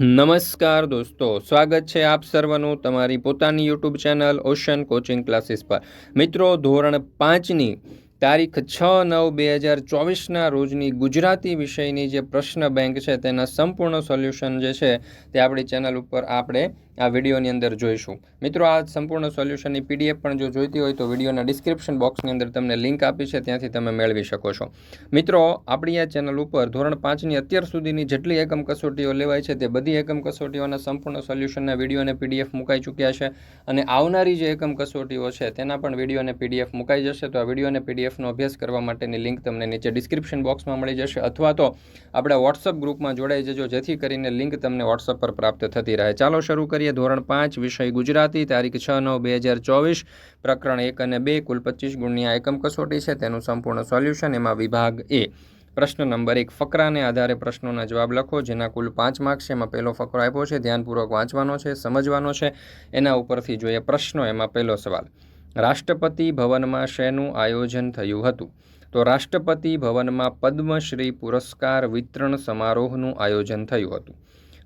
નમસ્કાર દોસ્તો, સ્વાગત છે આપ સર્વનું તમારી પોતાની YouTube channel Ocean Coaching Classes પર. મિત્રો, ધોરણ પાંચની તારીખ છ નવ બે હજાર ચોવીસના રોજની ગુજરાતી વિષયની જે પ્રશ્ન બેંક છે તેના સંપૂર્ણ સોલ્યુશન જે છે તે આપણી ચેનલ ઉપર આપણે આ વિડીયોની અંદર જોઈશું. મિત્રો, આ સંપૂર્ણ સોલ્યુશનની પીડીએફ પણ જો જોઈતી હોય તો વિડીયોના ડિસ્ક્રિપ્શન બોક્સની અંદર તમને લિંક આપી છે, ત્યાંથી તમે મેળવી શકો છો. મિત્રો, આપણી આ ચેનલ ઉપર ધોરણ પાંચની અત્યાર સુધીની જેટલી એકમ કસોટીઓ લેવાય છે, તે બધી એકમ કસોટીઓના સંપૂર્ણ સોલ્યુશનના વીડિયો અને પીડીએફ મુકાઈ ચૂક્યા છે અને આવનારી જે એકમ કસોટીઓ છે, તેના પણ વીડિયો અને પીડીએફ મુકાઈ જશે. તો આ વીડિયો અને પીડીએફનો અભ્યાસ કરવા માટેની લિંક તમને નીચે ડિસ્ક્રિપ્શન બોક્સમાં મળી જશે અથવા તો આપણા વોટ્સઅપ ગ્રુપમાં જોડાઈ જજો, જેથી કરીને લિંક તમને વોટ્સઅપ પર પ્રાપ્ત થતી રહે. ચાલો શરૂ કરીએ. ધોરણ પાંચ, વિષય ગુજરાતી, તારીખ છ નવ બે હજાર ચોવીસ, પ્રકરણ એક અને બે, કુલ પચીસ ગુણની આ એકમ કસોટી છે. તેનું સંપૂર્ણ સોલ્યુશન એમાં વિભાગ એ. પ્રશ્ન નંબર એક, ફકરાને આધારે પ્રશ્નોના જવાબ લખો, જેના કુલ પાંચ માર્ક્સ છે, એમાં પહેલો ફકરો આપ્યો છે, ધ્યાનપૂર્વક વાંચવાનો છે, સમજવાનો છે. એના ઉપરથી જોઈએ પ્રશ્નો, એમાં પહેલો સવાલ, રાષ્ટ્રપતિ ભવનમાં શેનું આયોજન થયું હતું? તો રાષ્ટ્રપતિ ભવનમાં પદ્મશ્રી પુરસ્કાર વિતરણ સમારોહનું આયોજન થયું હતું.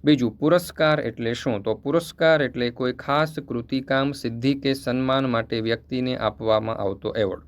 બીજું પુરસ્કાર એટલે શું? તો પુરસ્કાર એટલે કોઈ ખાસ કૃતિકામ સિદ્ધિ કે સન્માન માટે વ્યક્તિને આપવામાં આવતો એવોર્ડ.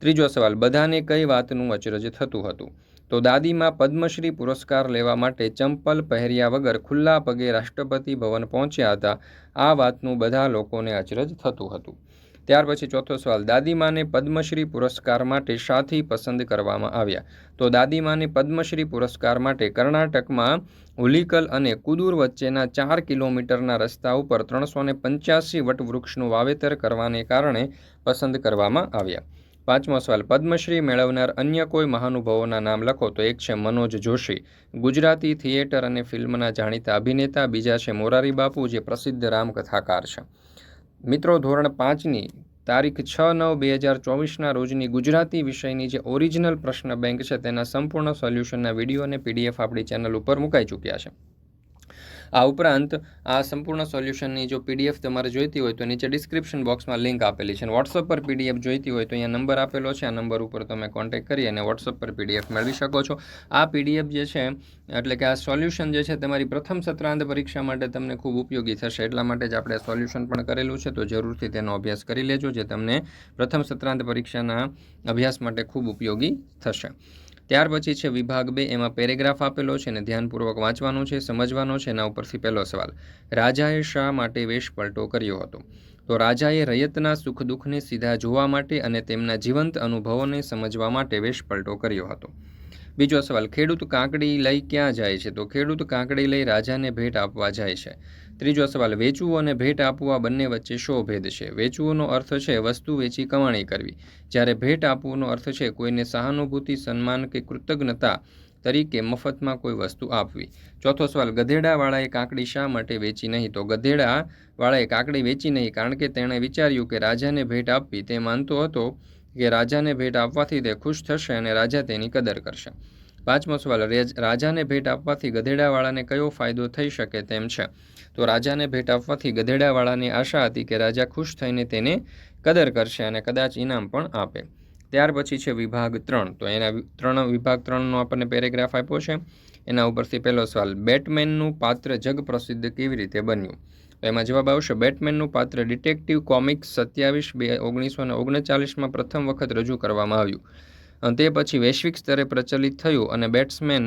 ત્રીજો સવાલ, બધાને કઈ વાતનું અચરજ થતું હતું? તો દાદીમાં પદ્મશ્રી પુરસ્કાર લેવા માટે ચંપલ પહેર્યા વગર ખુલ્લા પગે રાષ્ટ્રપતિ ભવન પહોંચ્યા હતા. આ વાતનું બધા લોકોને અચરજ થતું હતું. ત્યાર પછી ચોથો સવાલ, દાદીમાને પદ્મશ્રી પુરસ્કાર માટે સાથી પસંદ કરવામાં આવ્યા. તો દાદીમાને પદ્મશ્રી પુરસ્કાર માટે કર્ણાટકમાં હુલીકલ અને કુદુર વચ્ચેના ચાર કિલોમીટરના રસ્તા ઉપર ત્રણસો ને પંચ્યાસી વટવૃક્ષનું વાવેતર કરવાને કારણે પસંદ કરવામાં આવ્યા. પાંચમો સવાલ, પદ્મશ્રી મેળવનાર અન્ય કોઈ મહાનુભાવોના નામ લખો? તો એક છે મનોજ જોશી. ગુજરાતી થિયેટર અને ફિલ્મના જાણીતા અભિનેતા, બીજા છે મોરારી બાપુ, જે પ્રસિદ્ધ રામકથાકાર છે. મિત્રો, ધોરણ પાંચની તારીખ છ નવ બે હજાર ચોવીસના રોજની ગુજરાતી વિષયની જે ઓરિજિનલ પ્રશ્ન બેંક છે, તેના સંપૂર્ણ સોલ્યુશનના વીડિયો અને પીડીએફ આપણી ચેનલ ઉપર મુકાઈ ચૂક્યા છે. આ ઉપરાંત આ સંપૂર્ણ સોલ્યુશનની જો પીડીએફ તમારે જોઈતી હોય તો નીચે ડિસ્ક્રિપ્શન બોક્સમાં લિંક આપેલી છે. વોટ્સઅપ પર પીડીએફ જોઈતી હોય તો અહીંયા નંબર આપેલો છે. આ નંબર ઉપર તમે કોન્ટેક્ટ કરી અને વોટ્સઅપ પર પીડીએફ મેળવી શકો છો. આ પીડીએફ જે છે, એટલે કે આ સોલ્યુશન જે છે તમારી પ્રથમ સત્રાંત પરીક્ષા માટે તમને ખૂબ ઉપયોગી થશે. એટલા માટે જ આપણે સોલ્યુશન પણ કરેલું છે. તો જરૂરથી તેનો અભ્યાસ કરી લેજો, જે તમને પ્રથમ સત્રાંત પરીક્ષાના અભ્યાસ માટે ખૂબ ઉપયોગી થશે. ત્યાર પછી છે વિભાગ બે, એમાં પેરેગ્રાફ આપેલો છે અને ધ્યાનપૂર્વક વાંચવાનો છે, સમજવાનો છે, એના ઉપરથી પહેલો સવાલ. રાજાએ શા માટે વેશ પલટો કર્યો હતો? તો રાજાએ રયતના સુખ દુઃખને સીધા જોવા માટે અને તેમના જીવંત અનુભવોને સમજવા માટે વેશ પલટો કર્યો હતો. બીજો સવાલ, ખેડૂત કાંકડી લઈ ક્યાં જાય છે? તો ખેડૂત કાંકડી લઈ રાજાને ભેટ આપવા જાય છે. ત્રીજો સવાલ, વેચવું અને ભેટ આપવા બંને વચ્ચે શો ભેદ છે? વેચવુંનો અર્થ છે વસ્તુ વેચી કમાણી કરવી. જ્યારે ભેટ આપવુંનો અર્થ છે કોઈને સહાનુભૂતિ, સન્માન કે કૃતજ્ઞતા તરીકે મફતમાં કોઈ વસ્તુ આપવી. ચોથો સવાલ, ગધેડાવાળાએ કાંકડી શા માટે વેચી નહીં? તો ગધેડાવાળાએ કાંકડી વેચી નહીં કારણ કે તેણે વિચાર્યું કે રાજાને ભેટ આપવી. તે માનતો હતો કે રાજાને ભેટ આપવાથી તે ખુશ થશે અને રાજા તેની કદર કરશે. પાંચમો સવાલ રાજાને ભેટ આપવાથી ગધેડાવાળાને કયો ફાયદો થઈ શકે તેમ છે? તો રાજાને ભેટ આપવાથી ગધેડાવાળાની આશા હતી કે રાજા ખુશ થઈને તેને કદર કરશે અને કદાચ ઇનામ પણ આપે. ત્યાર પછી છે વિભાગ ત્રણ. તો એના ત્રણ, વિભાગ ત્રણનો આપણને પેરેગ્રાફ આપ્યો છે. એના ઉપરથી પહેલો સવાલ, બેટમેનનું પાત્ર જગ પ્રસિદ્ધ કેવી રીતે બન્યું? તો એમાં જવાબ આવશે, બેટમેનનું પાત્ર ડિટેક્ટિવ કોમિક્સ સત્યાવીસ બે ઓગણીસો ને ઓગણચાલીસમાં પ્રથમ વખત રજૂ કરવામાં આવ્યું. તે પછી વૈશ્વિક સ્તરે પ્રચલિત થયું અને બેટ્સમેન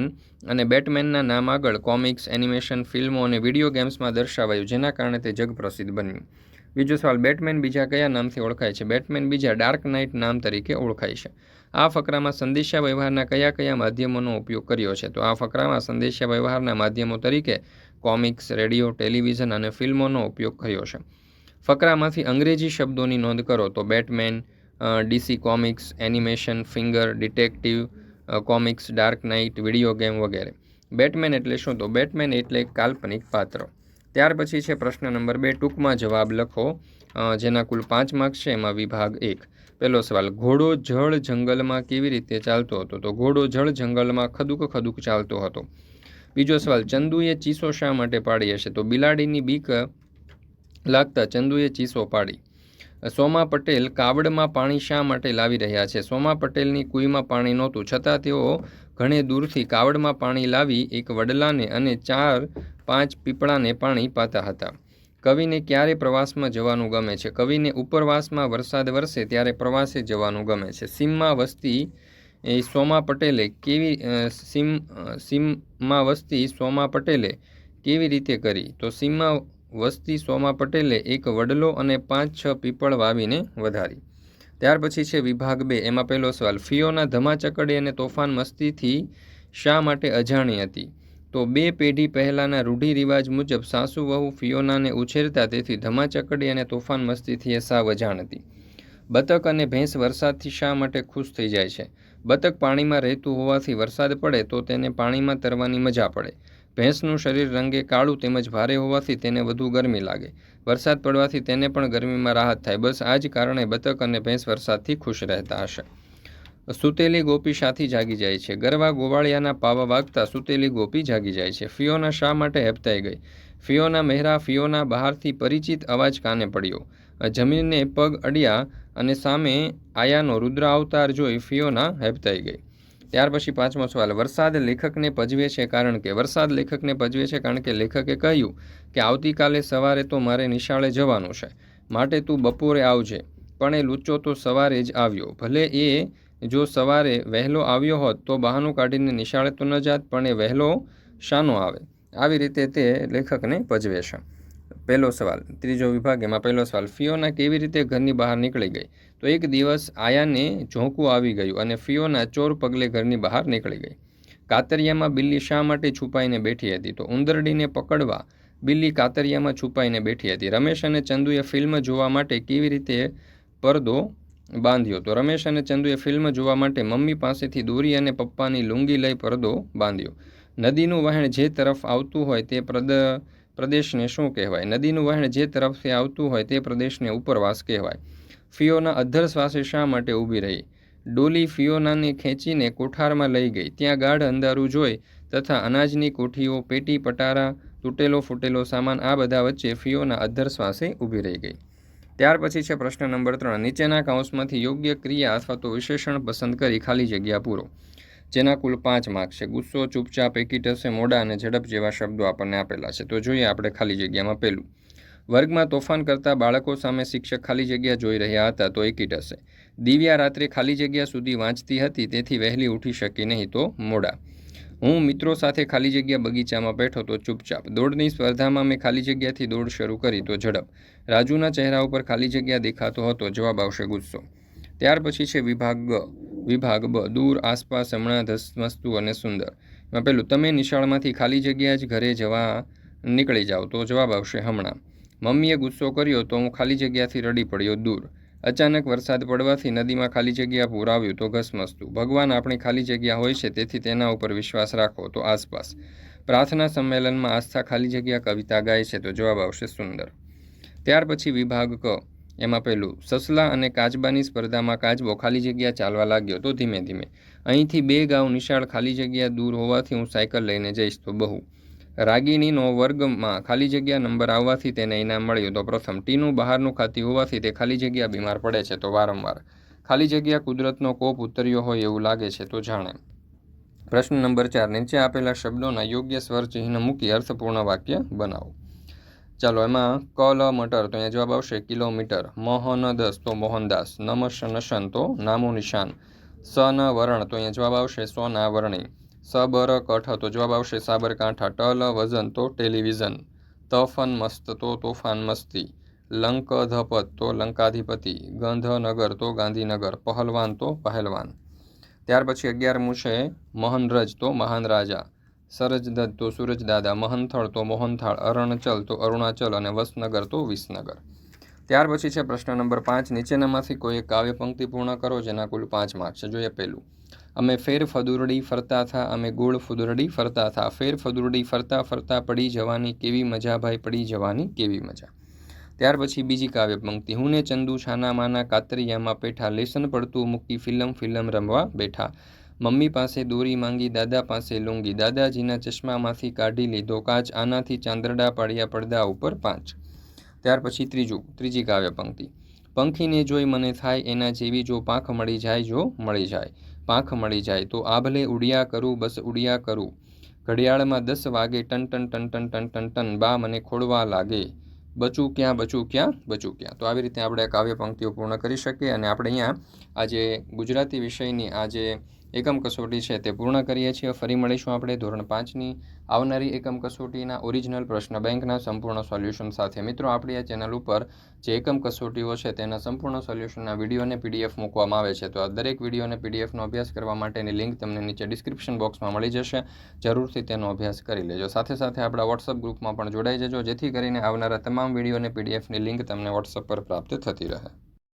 અને બેટમેનના નામ આગળ કોમિક્સ, એનિમેશન, ફિલ્મો અને વીડિયો ગેમ્સમાં દર્શાવાયું, જેના કારણે તે જગ પ્રસિદ્ધ બન્યું. બીજો સવાલ, બેટમેન બીજા કયા નામથી ઓળખાય છે? બેટમેન બીજા ડાર્ક નાઇટ નામ તરીકે ઓળખાય છે. આ ફકરામાં સંદેશા વ્યવહારના કયા કયા માધ્યમોનો ઉપયોગ કર્યો છે? તો આ ફકરામાં સંદેશા વ્યવહારના માધ્યમો તરીકે કોમિક્સ, રેડિયો, ટેલિવિઝન અને ફિલ્મોનો ઉપયોગ કર્યો છે. ફકરામાંથી અંગ્રેજી શબ્દોની નોંધ કરો તો Batman DC Comics, animation, Finger, Detective Comics, Dark Knight, video game વગેરે. બેટમેન એટલે શું? તો બેટમેન એટલે એક કાલ્પનિક પાત્ર. ત્યાર પછી છે પ્રશ્ન નંબર બે, ટૂંકમાં જવાબ લખો જેના કુલ પાંચ માર્ક્સ છે, એમાં વિભાગ એક. પહેલો સવાલ, ઘોડો જળ જંગલમાં કેવી રીતે ચાલતો હતો? તો ઘોડો જળ જંગલમાં ખદુક ખદુક ચાલતો હતો. બીજો સવાલ, ચંદુએ ચીસો શા માટે પાડી હશે? તો બિલાડીની બીક લાગતા ચંદુએ ચીસો પાડી. સોમા પટેલ કાવડમાં પાણી શા માટે લાવી રહ્યા છે? સોમા પટેલની કુઈમાં પાણી નહોતું, છતાં તેઓ ઘણે દૂરથી કાવડમાં પાણી લાવી એક વડલાને અને ચાર, પાંચ પીપળાને પાણી પાતા હતા. કવિને ક્યારે પ્રવાસમાં જવાનું ગમે છે? કવિને ઉપરવાસમાં વરસાદ વરસે ત્યારે પ્રવાસે જવાનું ગમે છે. સીમમાં વસ્તી એ સોમા પટેલે કેવી સીમ સીમમાં વસ્તી સોમા પટેલે કેવી રીતે કરી? તો સીમમાં વસ્તી સોમા પટેલે એક વડલો અને પાંચ, છ પીપળ વાવીને વધારી. ત્યાર પછી છે વિભાગ બે. એમાં પહેલો સવાલ ફીઓના ધમાચકડી અને તોફાન મસ્તીથી શા માટે અજાણી હતી? તો બે પેઢી પહેલાંના રૂઢિરિવાજ મુજબ સાસુ વહુ ફિયોનાને ઉછેરતા તેથી ધમાચકડી અને તોફાન મસ્તીથી એ સાવ અજાણ હતી. બતક અને ભેંસ વરસાદથી શા માટે ખુશ થઈ જાય છે? બતક પાણીમાં રહેતું હોવાથી વરસાદ પડે તો તેને પાણીમાં તરવાની મજા પડે. ભેંસનું શરીર રંગે કાળું તેમજ ભારે હોવાથી તેને વધુ ગરમી લાગે. વરસાદ પડવાથી તેને પણ ગરમીમાં રાહત થાય. બસ આ જ કારણે બતક અને ભેંસ વરસાદથી ખુશ રહેતા હશે. સુતેલી ગોપી શાથી જાગી જાય છે. ગરવા ગોવાળિયાના પાવા વાગતા સુતેલી ગોપી જાગી જાય છે. ફિયોના શા માટે હેપતાઈ ગઈ? ફિયોના મહેરા ફિયોના બહારથી પરિચિત અવાજ કાને પડ્યો? જમીનને પગ અડ્યા અને સામે આયાનો રુદ્ર અવતાર જોઈ ફિયોના હેપતાઈ ગઈ. ત્યાર પછી પાંચમો સવાલ, વરસાદ લેખકને પજવે છે કારણ કે? વરસાદ લેખકને પજવે છે કારણ કે લેખકે કહ્યું કે આવતીકાલે સવારે તો મારે નિશાળે જવાનું છે. માટે તું બપોરે આવજે. પણ એ લુચ્ચો તો સવારે જ આવ્યો. ભલે એ જો સવારે વહેલો આવ્યો હોત તો બહાનું કાઢીને નિશાળે તો ન જાત, પણ એ વહેલો શાનો આવે. આવી રીતે તે લેખકને પજવે છે. પહેલો સવાલ. ત્રીજો વિભાગ એમાં પહેલો સવાલ, ફિયોના કેવી રીતે ઘરની બહાર નીકળી ગઈ? તો એક દિવસ આયાને ઝોંકું આવી ગયું અને ફિયોના ચોર પગલે ઘરની બહાર નીકળી ગઈ. કાતરિયામાં બિલ્લી શા માટે છુપાઈને બેઠી હતી? તો ઉંદરડીને પકડવા બિલ્લી કાતરિયામાં છુપાઈને બેઠી હતી. રમેશ અને ચંદુએ ફિલ્મ જોવા માટે કેવી રીતે પરદો બાંધ્યો? તો રમેશ અને ચંદુએ ફિલ્મ જોવા માટે મમ્મી પાસેથી દોરી અને પપ્પાની લુંગી લઈ પરદો બાંધ્યો. નદીનું વહેણ જે તરફ આવતું હોય તે પ્રદ પ્રદેશને શું કહેવાય? નદીનું વહેણ જે તરફથી આવતું હોય તે પ્રદેશને ઉપરવાસ કહેવાય. ફિયોના અધ્ધર શ્વાસે શા માટે ઊભી રહી? ડોલી ફિયોનાને ખેંચીને કોઠારમાં લઈ ગઈ. ત્યાં ગાઢ અંધારું જોઈ તથા અનાજની કોઠીઓ, પેટી, પટારા, તૂટેલો ફૂટેલો સામાન આ બધા વચ્ચે ફિયોના અધ્ધર શ્વાસે ઊભી રહી ગઈ. ત્યાર પછી છે પ્રશ્ન નંબર ત્રણ. નીચેના કાઉન્સમાંથી યોગ્ય ક્રિયા અથવા તો વિશેષણ પસંદ કરી ખાલી જગ્યા પૂરો. જેના કુલ પાંચ માર્ક છે. ગુસ્સો, ચૂપચાપ હશે મોડા અને ઝડપ જેવા શબ્દો આપણને આપેલા છે. તો જોઈએ આપણે ખાલી જગ્યામાં પહેલું. વર્ગમાં તોફાન કરતા બાળકો સામે શિક્ષક ખાલી જગ્યા જોઈ રહ્યા હતા તો એકીટ હશે દિવ્યા રાત્રે ખાલી જગ્યા સુધી વાંચતી હતી, તેથી વહેલી ઉઠી શકી નહીં તો મોડા. હું મિત્રો સાથે ખાલી જગ્યા બગીચામાં બેઠો તો ચૂપચાપ. દોડની સ્પર્ધામાં મેં ખાલી જગ્યાથી દોડ શરૂ કરી તો ઝડપ. રાજુના ચહેરા ઉપર ખાલી જગ્યા દેખાતો હતો, જવાબ આવશે ગુસ્સો. ત્યાર પછી છે વિભાગ ગ. વિભાગ બ, દૂર, આસપાસ, હમણાં ધસમસ્તુ અને સુંદર. એમાં પેલું તમે નિશાળમાંથી ખાલી જગ્યા જ ઘરે જવા નીકળી જાઓ, તો જવાબ આવશે હમણાં. મમ્મીએ ગુસ્સો કર્યો તો હું ખાલી જગ્યાથી રડી પડ્યો દૂર. અચાનક વરસાદ પડવાથી નદીમાં ખાલી જગ્યા પૂર આવ્યું તો ઘસમસતું ભગવાન આપણી ખાલી જગ્યા હોય છે, તેથી તેના ઉપર વિશ્વાસ રાખો, તો આસપાસ. પ્રાર્થના સંમેલનમાં આસ્થા ખાલી જગ્યા કવિતા ગાય છે, તો જવાબ આવશે સુંદર. ત્યાર પછી વિભાગ ક. એમાં પહેલું, સસલા અને કાચબાની સ્પર્ધામાં કાચબો ખાલી જગ્યા ચાલવા લાગ્યો તો ધીમે ધીમે. અહીંથી બે ગાઉ નિશાળ ખાલી જગ્યા દૂર હોવાથી હું સાયકલ લઈને જઈશ તો બહુ. રાગીણીનો વર્ગમાં ખાલી જગ્યા નંબર આવવાથી તેને ઇનામ મળ્યું તો પ્રથમ. ટીનું બહારનું ખાતી હોવાથી તે ખાલી જગ્યા બીમાર પડે છે તો વારંવાર. ખાલી જગ્યા કુદરતનો કોપ ઉતર્યો હોય એવું લાગે છે તો જાણે. પ્રશ્ન નંબર ચાર, નીચે આપેલા શબ્દોના યોગ્ય સ્વર ચિહ્ન મૂકી અર્થપૂર્ણ વાક્ય બનાવો. ચાલો, એમાં ક લ મટર, તો અહીંયા જવાબ આવશે કિલોમીટર. મોહન દસ, તો મોહનદાસ. નમશ નશન, તો નામો નિશાન. સ, ન, વરણ, તો અહીંયા જવાબ આવશે સોના વરણી. સ બર કઠ તો જવાબ આવશે સાબરકાંઠા. ટ, લ, વજન, તો ટેલિવિઝન. તફન મસ્ત, તો તોફાન, મસ્તી. લંક ધપત તો લંકાધિપતિ. ગંધનગર તો ગાંધીનગર. પહલવાન, તો પહેલવાન. ત્યાર પછી અગિયારમું છે મહનરજ, તો મહાન રાજા. સરજદત્ત તો સૂરજદાદા મહંથળ તો મોહનથાળ, અરણચલ તો અરુણાચલ અને વસનગર તો વિસનગર. ત્યાર પછી છે પ્રશ્ન નંબર પાંચ. નીચેનામાંથી કોઈ એક કાવ્ય પંક્તિ પૂર્ણ કરો જેના કુલ પાંચ માર્ક જોઈએ પહેલું. અમે ફેર ફદુરડી ફરતા થા, અમે ગોળ ફદુરડી ફરતા થા. ફેર ફદુરડી ફરતા ફરતા પડી જવાની કેવી મજા ભાઈ, પડી જવાની કેવી મજા. ત્યાર પછી બીજી કાવ્ય પંક્તિ. હું ને ચંદુ છાના માના કાતરિયામાં પેઠા લેસન પડતું મૂકી ફિલ્મ ફિલ્મ રમવા બેઠા. મમ્મી પાસે દોરી માંગી, દાદા પાસે લૂંગી. દાદાજીના ચશ્મામાંથી કાઢી લીધો. કાચ આનાથી ચાંદરડા પાડ્યા પડદા ઉપર પાંચ. ત્યાર પછી ત્રીજું, ત્રીજી કાવ્ય પંક્તિ. પંખીને જોઈ મને થાય એના જેવી જો પાંખ મળી જાય, જો મળી જાય. પાંખ મળી જાય તો આભલે ઉડિયા કરું, બસ ઉડિયા કરું. ઘડિયાળમાં દસ વાગે ટન ટન ટન ટન ટન ટન ટન બા મને ખોડવા લાગે. બચું ક્યાં બચું ક્યાં બચું ક્યાં. તો આવી રીતે આપણે કાવ્ય પંક્તિઓ પૂર્ણ કરી શકીએ અને આપણે અહીંયા આજે ગુજરાતી વિષયની આ જે એકમ કસોટી છે તે પૂર્ણ કરીએ છીએ. ફરી મળીશું આપણે ધોરણ પાંચની આવનારી એકમ કસોટીના ઓરિજિનલ પ્રશ્ન બેંકના સંપૂર્ણ સોલ્યુશન સાથે. મિત્રો, આપણી આ ચેનલ ઉપર જે એકમ કસોટીઓ છે તેના સંપૂર્ણ સોલ્યુશનના વીડિયો અને પીડીએફ મૂકવામાં આવે છે. તો આ દરેક વીડિયો અને પીડીએફનો અભ્યાસ કરવા માટેની લિંક તમને નીચે ડિસ્ક્રિપ્શન બોક્સમાં મળી જશે. જરૂરથી તેનો અભ્યાસ કરી લેજો. સાથે સાથે આપણા વોટ્સઅપ ગ્રુપમાં પણ જોડાઈ જજો, જેથી કરીને આવનારા તમામ વીડિયો અને પીડીએફની લિંક તમને વોટ્સઅપ પર પ્રાપ્ત થતી રહે.